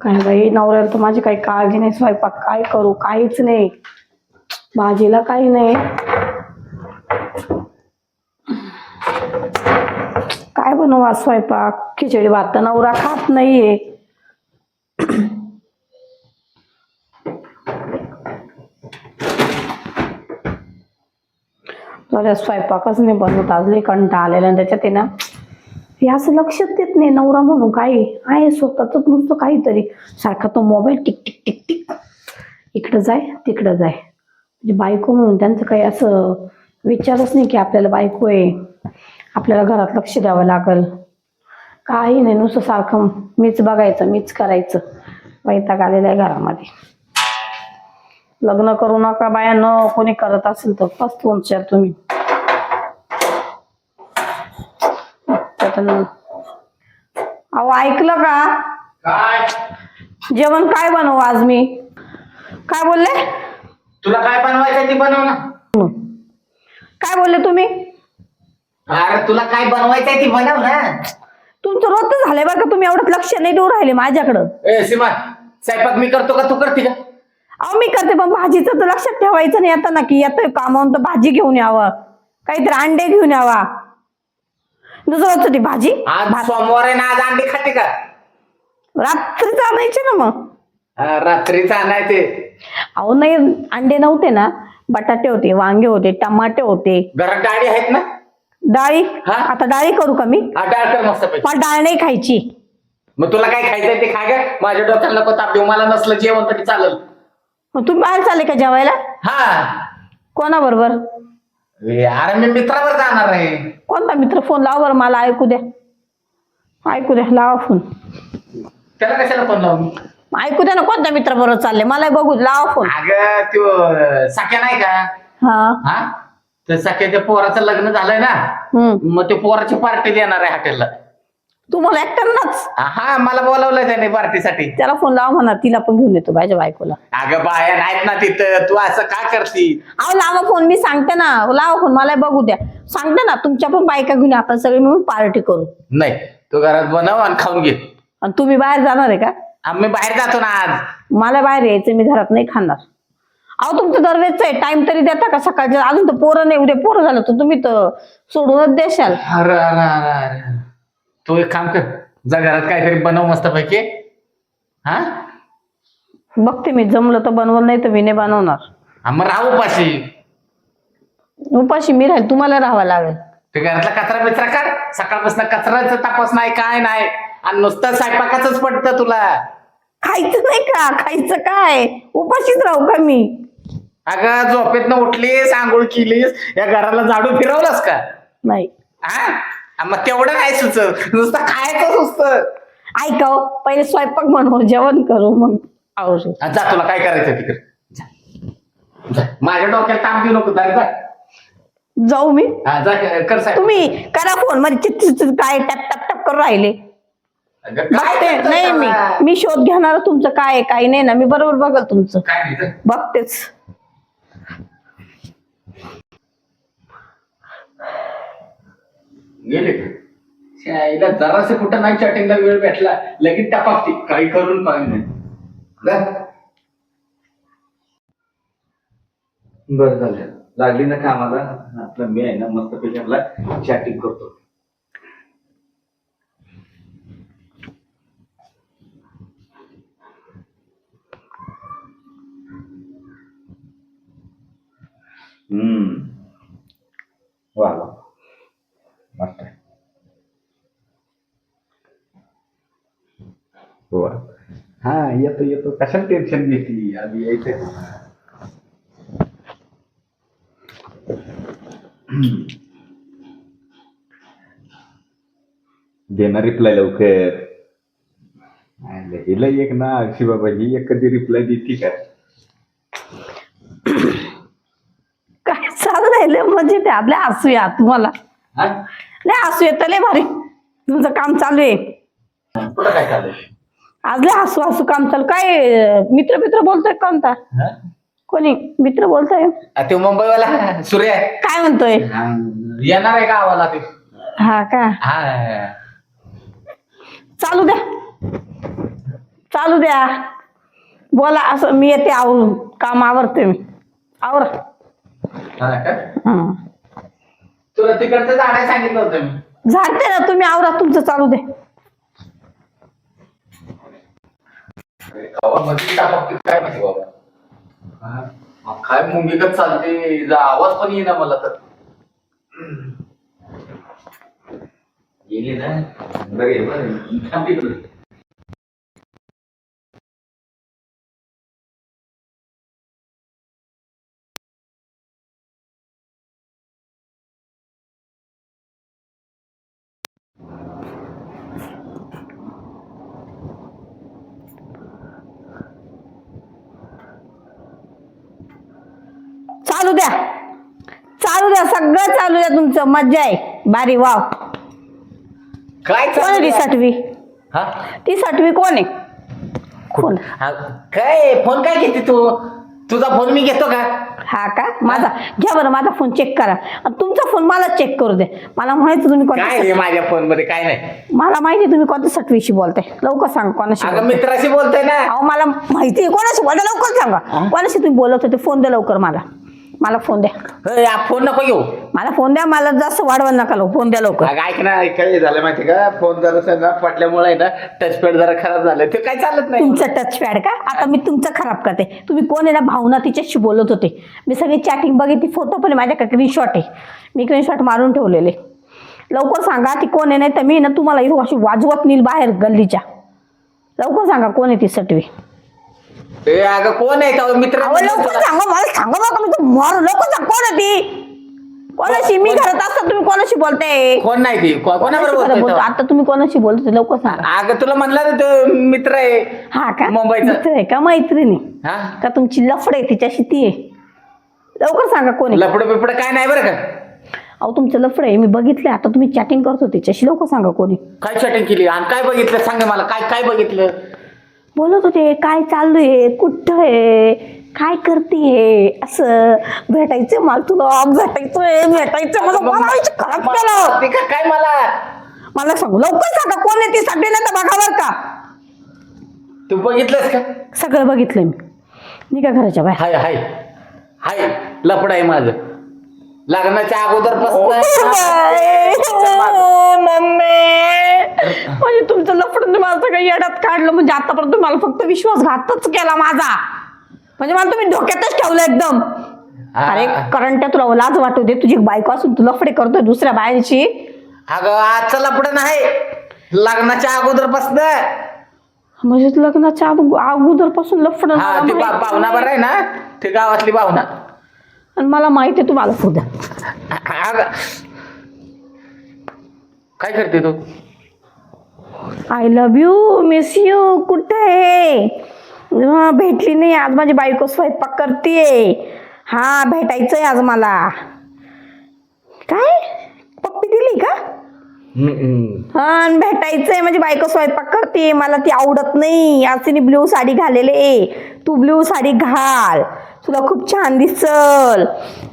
काय बाई नवऱ्याला तर माझी काही काळजी नाही स्वयंपाक काय करू काहीच नाही. भाजीला काही नाही. काय बनवू आज स्वयंपाक? खिचडी भात तर नवरा खात नाहीये. स्वयंपाकच नाही बनवत. आज लई कंटा आलेला त्याच्यात आहे ना हे असं लक्षात देत नाही नवरा म्हणून काय आहे स्वतःच नुसतं काहीतरी. सारखा तो mobile tick tick tick tick. इकडं जाय तिकडं जाय. म्हणजे बायको म्हणून त्यांचं काही असं विचारच नाही की आपल्याला बायको आहे. आपल्याला घरात लक्ष द्यावं लागल. काही नाही नुसतं सारखं मीच बघायचं मीच करायचं. वैताग आलेला आहे घरामध्ये. लग्न करू नका बाया न कोणी करत असेल तर फर्स्ट विचार तुम्ही. त्यातून- अहो ऐकलं का? काय? जेवण काय बनवू आज मी? काय बोलले? तुला काय बनवायचं ते बनव ना. काय बोलले तुम्ही? अरे तुला काय बनवायचंय ते बनव ना. तुमचं रोजच झालंय बरं का तुम्ही एवढं लक्ष नाही देऊ राहिले माझ्याकडं. ए सीमा स्वयंपाक मी करतो का तू करते का? अहो मी करते पण भाजीचं तर लक्षात ठेवायचं नाही आता ना की येतोय कामावून तर भाजी घेऊन यावं. काहीतरी अंडे घेऊन यावा. दुसरं होती भाजी. आज भात. सोमवार आहे ना आज अंडे खाते का? रात्रीच आणायचे ना मग. हा, रात्रीच आणायचे. अहो नाही अंडे नव्हते ना. बटाटे होते वांगे होते टमाटे होते. घरात डाळी आहेत ना? डाळी? हा? आता डाळी करू का मी? हा डाळ कर मस्त पैकी. मला डाळ नाही खायची. मग तुला काय खायचंय ते खा ग. माझ्या डोक्याला नको ताप देऊ. मला नसलं जेवण तरी चालेल. मग तुम्ही बाहेर चालले का जेवायला? हा. कोणाबरोबर? ए, अरे मी मित्रावर जाणार आहे. कोणता मित्र? फोन लाव बरं मला ऐकू द्या. ऐकू द्या लावा फोन. त्याला कशाला फोन लावू? ऐकू द्या ना कोणत्या मित्र बरोबर चालले मला बघू लावा फोन. अगं त्यो साख्या नाही का? हा. हा? तर सख्याच्या पोराचं लग्न झालंय ना? हम्म. मग ते पोराची पार्टी देणार आहे हॉटेलला. तुम्हाला एकट्यांनाच. हा मला बोलवलंय त्याने पार्टीसाठी. त्याला फोन लावा म्हणा तिला पण घेऊन येतो माझ्या बायकोला अगं बाया नाहीत ना तिथं. तू असं का करती अहो लावा फोन मी सांगते ना. लावा फोन मला बघू द्या. सांगते ना तुमच्या पण बायका घेऊन आपण सगळे मिळून पार्टी करू. नाही तू घरात बनव आणि खाऊन घे. आणि तुम्ही बाहेर जाणार आहे का? आम्ही बाहेर जातो ना आज. मला बाहेर यायचं मी घरात नाही खाणार. अहो तुमचं दरवेळचं आहे टाइम तरी देता का सकाळच्या अजून तर पोरं नाही उद्या पोरं झालं तर तुम्ही तर सोडूनच देशाल. अरे अरे अरे अरे. तू एक काम कर जा घरात काहीतरी बनव मस्त पैकी हा? बघते मी जमलं तर बनवलं नाही तर मी नाही बनवणार. हा, मग राहू पाशी उपाशी मी राहील तुम्हाला राहावं लागेल. ते घरातला कचरा बिचरा काढ सकाळपासून कचऱ्याचा तपास नाही काय नाही. आणि नुसतं स्वयंपाकाच पडतं तुला. खायचं नाही का? खायचं काय? उपाशीच राहू का मी? अगं झोपेतनं उठलीस आंघोळ केलीस या घराला झाडू फिरवलंस का? नाही. हा, मग तेवढं नाही सुचत नुसतं खायचं सुचत ऐका हो, पहिले स्वयंपाक बनवू जेवण करू मग आवडू हा, जा तुला काय करायचं तिकडे जा. जा. माझ्या डोक्याला ताप देऊ नको जा जा. जाऊ मी हा जा कर साहेब तुम्ही करा फोनमध्ये चित चित चित काय टप टप टप करून राहिले अगं, काय बघते करतोय नाही मी त्याला? मी शोध घेणार तुमचं काय आहे, काय नाही ना मी बरोबर बघल तुमचं काय नाही जा. बघतेच गेले का? जरासे कुठं नाही चॅटिंगला वेळ भेटला लगेच टपाकती काही करून पाहिजे बरं झालं. लागली ना कामाला? आपलं मी आहे ना मस्त पैकी आपला चॅटिंग करतो. हम्म वा वा मस्त आहे हो हा येतो येतो कशाला टेन्शन घेतली? आधी यायचं देणार रिप्लाय लवकर. हिला एक ना शिवाबा ही एक कधी रिप्लाय देते का? काय चालू राहिलं म्हणजे ते आपल्या हसूया तुम्हाला. हा? लय हसू येतं लय भारी. तुमचं काम चालू आहे. काय चाललंय? आज लय हसू हसू काम चालू. काय मित्र मित्र बोलतोय कोणता? कोणी? मित्र बोलतोय? ते मुंबईवाला सूर्य काय म्हणतोय? येणार आहे गावाला ते हा का? हा. चालू द्या. चालू द्या. बोला असं मी येते आवरून काम आवरते मी. आवरा. हा का? तुला तिकडचं जाण्यास सांगितलं होतं मी. झाडते ना तुम्ही आवरा तुमचं चालू दे. गावामध्ये त्या बाबतीत काय माहिती बाबा? काय चालते जा आवाज पण येईना मला तर. गेली ना? बरं आहे, बरं आहे. थांब तिकडे. चालू द्या चालू द्या सगळं चालू द्या तुमचं? मज्जा आहे. बारी वाव. काय कोण आहे ती चाललंय? साठवी? हा? ती साठवी कोण आहे? कोण? हा, काय फोन काय घेते तू? तुझा फोन मी घेतो का? हा का? माझा. घ्या बरं माझा फोन चेक करा. आणि तुमचा फोन मला चेक करू दे. मला माहिती तुम्ही काय कोणत्या आहे माझ्या फोनमध्ये काय नाही. मला माहिती तुम्ही कोणत्या सटवीशी बोलताय. लवकर सांगा कोणाशी अगं बोलताय. मित्राशी बोलतोय ना. अहो मला माहिती आहे कोणाशी बोलता लवकर सांगा. कोणाशी तुम्ही बोलत होते फोन द्या लवकर मला. मला फोन द्या. हे, हा फोन नको घेऊ. मला फोन द्या मला जास्त वाढवा नका लो फोन द्या लवकर. अगं ऐक ना काय झालं माहिती का? फोन जरा ना आहे ना टचपॅड जरा खराब झालं ते काय चालत नाही. तुमचं टच पॅड का? आता मी तुमचं खराब करते. तुम्ही कोण आहे ना भावना तिच्याशी बोलत होते. मी सगळी चॅटिंग बघितली फोटो पण माझ्याकडे स्क्रीनशॉट आहे. मी स्क्रीनशॉट मारून ठेवलेले. लवकर सांगा ती कोण आहे नाही तर मी ना तुम्हाला इथं अशी वाजवत नेईल बाहेर गल्लीच्या. लवकर सांगा कोण आहे ती सटवी? ए अगं कोण आहे तो मित्र? अहो लवकर सांगा मला सांगा मी मारू. लवकर सांग कोण आहे ती? कोणाशी? मी घरात असता तुम्ही कोणाशी बोलताय? कोण नाही ती? को- कोणाबरोबर बोलतोय बोलतो तो? आता तुम्ही कोणाशी बोलतो लवकर सांगा. अगं तुला म्हणलं ना तो मित्र आहे. हा का? मुंबईचा. मित्र आहे का? मैत्रिणी. हा? का तुमची लफड आहे? तिच्याशी ती आहे. लवकर सांगा कोणी. लपड बिपड काय नाही बरं का? अहो तुमचं लफड आहे. मी बघितलंय. आता तुम्ही चॅटिंग करतो तिच्याशी. लवकर सांगा कोणी. काय चॅटिंग केली? आणि काय बघितलं? सांग मला. काय काय बघितलं? बोलत होते. काय चालू आहे कुठं आहे? काय करते असं भेटायचं मला तुला भेटायचंय भेटायचं मला बोलायचं खराब केलं ते का- काय मला? मला सांगू लवकर सांगा कोण आहे ती सगळी नाही तर बघावर का. तू बघितलंस का? सगळं बघितलंय मी. निघा घराच्या बाहेर. हाय हाय. हाय लपड आहे माझं. लग्नाच्या अगोदर म्हणजे तुमचं लफडून मला सगळं येड्यात काढलं म्हणजे आतापर्यंत मला फक्त विश्वासघातच केला माझा. म्हणजे मला तुम्ही धोक्यातच ठेवलं एकदम. अरे करंट तुला लाज वाटू दे. तुझी बायको असून तू लफडे करतोय दुसऱ्या बायांची अगं आजचं लपड नाही. लग्नाच्या अगोदर म्हणजे लग्नाच्या अगोदरपासून लफड हा ती पाहुणा बरं आहे ना? ते गावातली पाहुणा आणि मला माहिती आहे तुम्हाला सुद्धा अगं काय करते तू? I love you miss you कुठे आहे? भेटली नाही आज माझी बायको स्वयंपाक करते हा भेटायचंय आज मला. काय? पप्पी दिली का? हा भेटायचंय माझी बायको स्वयंपाक करते मला ती आवडत नाही. आज तिने ब्ल्यू साडी घालेले तू ब्ल्यू साडी घाल. तुला खूप छान दिसल.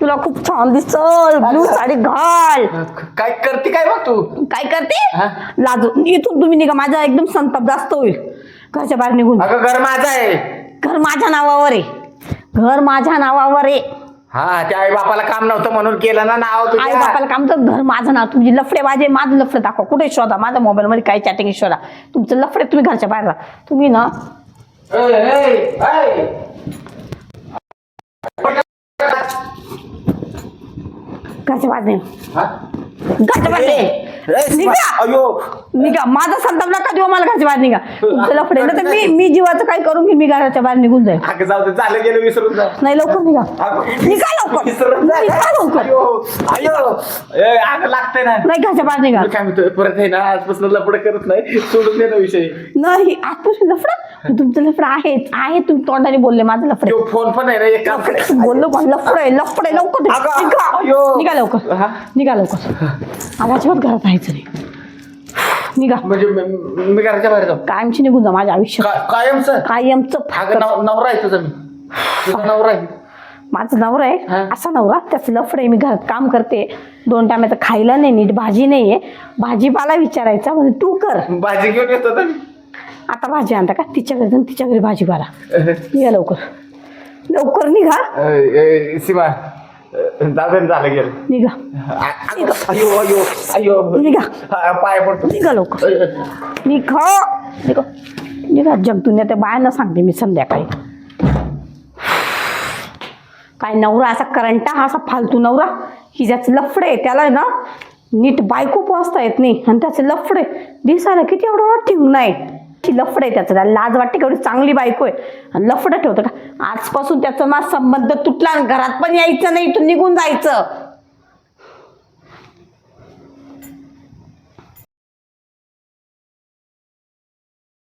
तुला खूप छान दिसल. ब्ल्यू साडी घाल. काय करते काय मग तू? काय करते? लाजू इथून तुम्ही निघा. माझा एकदम संताप जास्त होईल. घरच्या बाहेर निघून? जा. अगं घर माझं आहे. घर माझ्या नावावर आहे. घर माझ्या नावावर आहे. हा त्या आई बापाला काम नव्हतं म्हणून केलं ना नाव आई तुझ्या. बापाला काम तर घर माझं नाव. तुमची लफडे माझे माझं लफडे दाखवा. कुठे शोधा? माझ्या मोबाईल मध्ये काय चॅटिंग शोधा. तुमचं लफडे तुम्ही घरच्या बाहेर राहा. तुम्ही ना ए, ए, ए. घरच्या हा? घरच्या बाजूने ए, निघा. अयो. निघा. माझा संताप नका देऊ मला घरच्या बाहेर निघा. तुमचं लफडे. नाही तर मी मी जीवाचं काय करून की मी घराच्या बाहेर निघून जाईल अगं जाऊ दे. झालं गेलं विसरून जा. नाही लवकर निघा. अगं, निघा लवकर. विसरून जा. निघा लवकर. अयो. अयो. ए, अगं लागतंय ना. नाही घरच्या बाहेर निघा. मी काय म्हणतोय? परत आहे ना आजपासून लपड करत नाही. सोडून दे ना विषय. नाही आजपासून लफडं? तुमचं लफडं आहेच आहे तुम्ही तोंडाने बोलले माझं लफडे. तो फोन पण आहे ना एक काम कर. बोललो पण लफडं आहे लफडं आहे. लवकर अगं, निघा अयो. निघा लवकर. हा? निघा लवकर. अजिबात घरात राहायचं नाही. निघा. म्हणजे मी मी घराच्या बाहेर जाऊ. कायमची निघून जा माझ्या आयुष्यात. का- कायमचं? कायमचं अगं नव- नवरा आहे तुझा मी. तुझा नवरा आहे. माझं नवरा आहे. असा नवरा? त्याचं लफड आहे मी घरात काम करते. दोन टायमाचं खायला नाही नीट भाजी नाही आहे भाजीपाला विचारायचा म्हणजे तू कर. भाजी घेऊन येतो ना आता भाजी आणता का? तिच्या घरी जाऊन तिच्या घरी भाजी बारा निघा लवकर. लवकर निघा. अ, सीमा. दादन झालं गेलं. निघा. अयो अयो अयो. निघा. हा, पाय पडतो. निघा लवकर. निघा. निघा. निघा जगदुन्या त्या बायांना सांगते मी संध्याकाळी. काय नवरा असा करंटा हा असा फालतू नवरा. ही ज्याचं लफडे आहे, त्याला आहे ना नीट बायको पोचता येत नाही. आणि त्याचे लफडे दिसायला किती एवढं ठेवून नाही लफड आहे त्याचं. त्याला लाज वाटते एवढी चांगली बायको आहे. आणि लफडं ठेवतं का? आजपासून त्याचा माझा संबंध तुटला आणि घरात पण यायचं नाही इथून निघून जायचं.